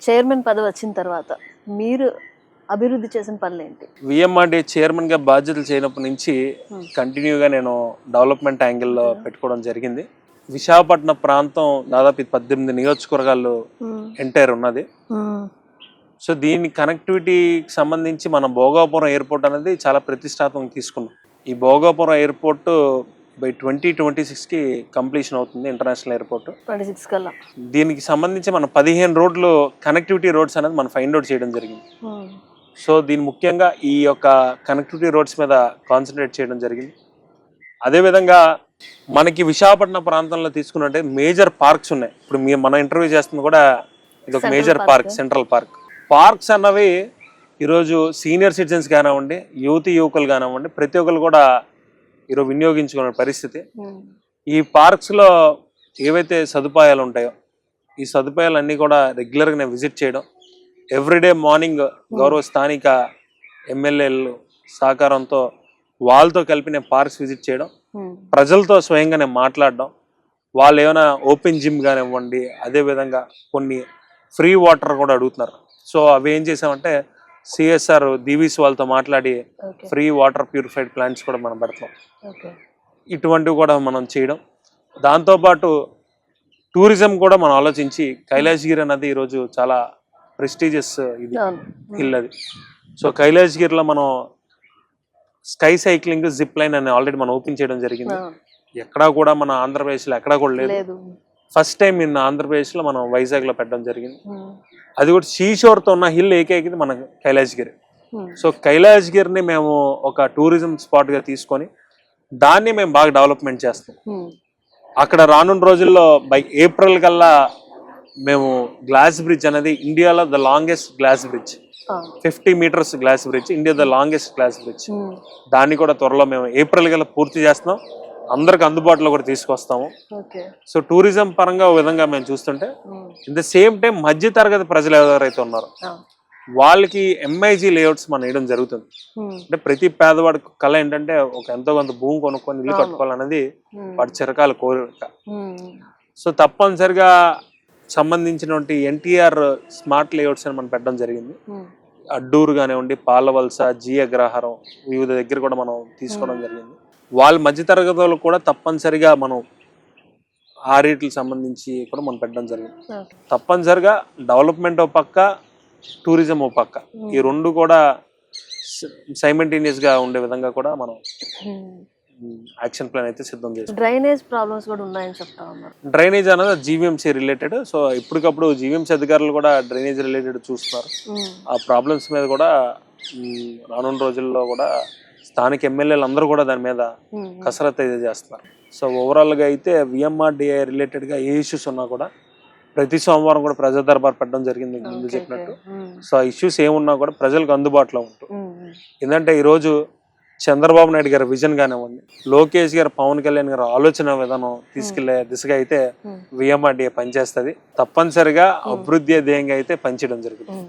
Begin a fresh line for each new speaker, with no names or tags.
Chairman పదవి వచ్చిన తర్వాత మీరు అభివృద్ధి చేసిన పనులు ఏంటి?
విఎంఆర్డీ చైర్మన్గా బాధ్యతలు చేయనప్పటి నుంచి
Hmm.
కంటిన్యూగా నేను డెవలప్మెంట్ యాంగిల్లో పెట్టుకోవడం జరిగింది. విశాఖపట్నం ప్రాంతం దాదాపు పద్దెనిమిది నియోజకవర్గాలు ఎంటైర్ ఉన్నది. సో దీని కనెక్టివిటీకి సంబంధించి మన భోగాపురం ఎయిర్పోర్ట్ అనేది చాలా ప్రతిష్టాత్మకంగా తీసుకున్నాం. ఈ Bhogapuram airport by twenty twenty సిక్స్కి కంప్లీషన్ అవుతుంది ఇంటర్నేషనల్ ఎయిర్పోర్ట్
ట్వంటీ సిక్స్ కల్లా.
దీనికి సంబంధించి మన పదిహేను రోడ్లు కనెక్టివిటీ రోడ్స్ అనేది మనం ఫైండ్ అవుట్ చేయడం జరిగింది. సో దీని ముఖ్యంగా ఈ యొక్క కనెక్టివిటీ రోడ్స్ మీద కాన్సన్ట్రేట్ చేయడం జరిగింది. అదేవిధంగా మనకి విశాఖపట్నం ప్రాంతంలో తీసుకున్నట్టే మేజర్ పార్క్స్ ఉన్నాయి. ఇప్పుడు మన ఇంటర్వ్యూ చేస్తుంది కూడా ఇది ఒక major. Park central park parks అన్నవి ఈరోజు సీనియర్ సిటిజన్స్ కానివ్వండి యువతి యువకులు కానివ్వండి ప్రతి ఒక్కరు కూడా ఈరోజు వినియోగించుకునే పరిస్థితి. ఈ పార్క్స్లో ఏవైతే సదుపాయాలు ఉంటాయో ఈ సదుపాయాలన్నీ కూడా రెగ్యులర్గా నేను విజిట్ చేయడం ఎవ్రీడే మార్నింగ్ గౌరవ స్థానిక ఎమ్మెల్యేలు సహకారంతో వాళ్ళతో కలిపి నేను పార్క్స్ విజిట్ చేయడం ప్రజలతో స్వయంగా నేను మాట్లాడడం వాళ్ళు ఏమైనా ఓపెన్ జిమ్ కానివ్వండి అదేవిధంగా కొన్ని ఫ్రీ వాటర్ కూడా అడుగుతున్నారు. సో అవి ఏం చేసామంటే సిఎస్ఆర్ దీవీస్ వాళ్ళతో మాట్లాడి ఫ్రీ వాటర్ ప్యూరిఫైడ్ ప్లాంట్స్ కూడా మనం పెడతాం. ఇటువంటివి కూడా మనం చేయడం. దాంతోపాటు టూరిజం కూడా మనం ఆలోచించి కైలాసగిరి అన్నది ఈరోజు చాలా ప్రెస్టీజియస్ ఇది హిల్ అది. సో కైలాసగిరిలో మనం స్కై సైక్లింగ్ జిప్ లైన్ అని ఆల్రెడీ మనం ఓపెన్ చేయడం జరిగింది. ఎక్కడా కూడా మన ఆంధ్రప్రదేశ్లో ఎక్కడా కూడా లేదు. ఫస్ట్ టైం ఇన్ ఆంధ్రప్రదేశ్లో మనం వైజాగ్లో పెట్టడం జరిగింది. అది కూడా సీషోర్తో ఉన్న హిల్ ఏకైకది మన కైలాసగిరి సో కైలాసగిరిని మేము ఒక టూరిజం స్పాట్గా తీసుకొని దాన్ని మేము బాగా డెవలప్మెంట్ చేస్తాం. అక్కడ రానున్న రోజుల్లో బై ఏప్రిల్ కల్లా మేము గ్లాస్ బ్రిడ్జ్ అనేది ఇండియాలో the longest glass bridge fifty metres glass bridge India the longest glass bridge దాన్ని కూడా త్వరలో మేము ఏప్రిల్ కల్లా పూర్తి చేస్తున్నాం. అందరికి అందుబాటులో కూడా తీసుకొస్తాము. సో టూరిజం పరంగా ఒక విధంగా మేము చూస్తుంటే ఇన్ ద సేమ్ టైం మధ్య తరగతి ప్రజలు ఎవరైతే ఉన్నారో వాళ్ళకి ఎంఐజీ లేఅవుట్స్ మనం వేయడం జరుగుతుంది. అంటే ప్రతి పేదవాడి కళ ఏంటంటే ఒక ఎంతో కొంత భూమి కొనుక్కొని ఇల్లు. కట్టుకోవాలన్నది వాడి చిరకాల కోరిక. సో తప్పనిసరిగా సంబంధించినటువంటి ఎన్టీఆర్ స్మార్ట్ లేఅవుట్స్ అని మనం పెట్టడం జరిగింది. అడ్డూరు కానివ్వండి పాలవలస జీ అగ్రహారం వివిధ దగ్గర కూడా మనం తీసుకోవడం. జరిగింది. వాళ్ళ మధ్యతరగతి కూడా తప్పనిసరిగా మనం ఆ రేట్లకు సంబంధించి కూడా మనం పెట్టడం జరిగింది. తప్పనిసరిగా డెవలప్మెంట్ ఓ పక్క టూరిజం ఓ పక్క. ఈ రెండు కూడా సైమెంటేనియస్గా ఉండే విధంగా కూడా మనం యాక్షన్ ప్లాన్ అయితే సిద్ధం చేస్తాం
డ్రైనేజ్ ప్రాబ్లమ్స్ కూడా ఉన్నాయని చెప్తా ఉన్నారు.
డ్రైనేజ్ అనేది జీవీఎంసీ రిలేటెడ్. సో ఇప్పటికప్పుడు జీవీఎంసీ అధికారులు కూడా డ్రైనేజ్ రిలేటెడ్ చూస్తున్నారు. ఆ ప్రాబ్లమ్స్ మీద కూడా రానున్న రోజుల్లో కూడా స్థానిక ఎమ్మెల్యేలు అందరూ కూడా దాని మీద కసరత్తు అయితే చేస్తున్నారు. సో ఓవరాల్గా అయితే విఎంఆర్డిఐ రిలేటెడ్గా ఏ ఇష్యూస్ ఉన్నా కూడా ప్రతి సోమవారం కూడా ప్రజా దర్బార్ పెట్టడం జరిగింది ముందు చెప్పినట్టు. సో ఆ ఇష్యూస్ ఏమున్నా కూడా ప్రజలకు అందుబాటులో ఉంటూ. ఎందుకంటే ఈరోజు చంద్రబాబు నాయుడు గారి విజన్ కానివ్వండి లోకేష్ గారు పవన్ కళ్యాణ్ గారి ఆలోచన విధానం తీసుకెళ్ళే దిశగా అయితే విఎంఆర్డిఏ పనిచేస్తుంది. తప్పనిసరిగా అభివృద్ధి ధ్యేయంగా అయితే పనిచేయడం జరుగుతుంది.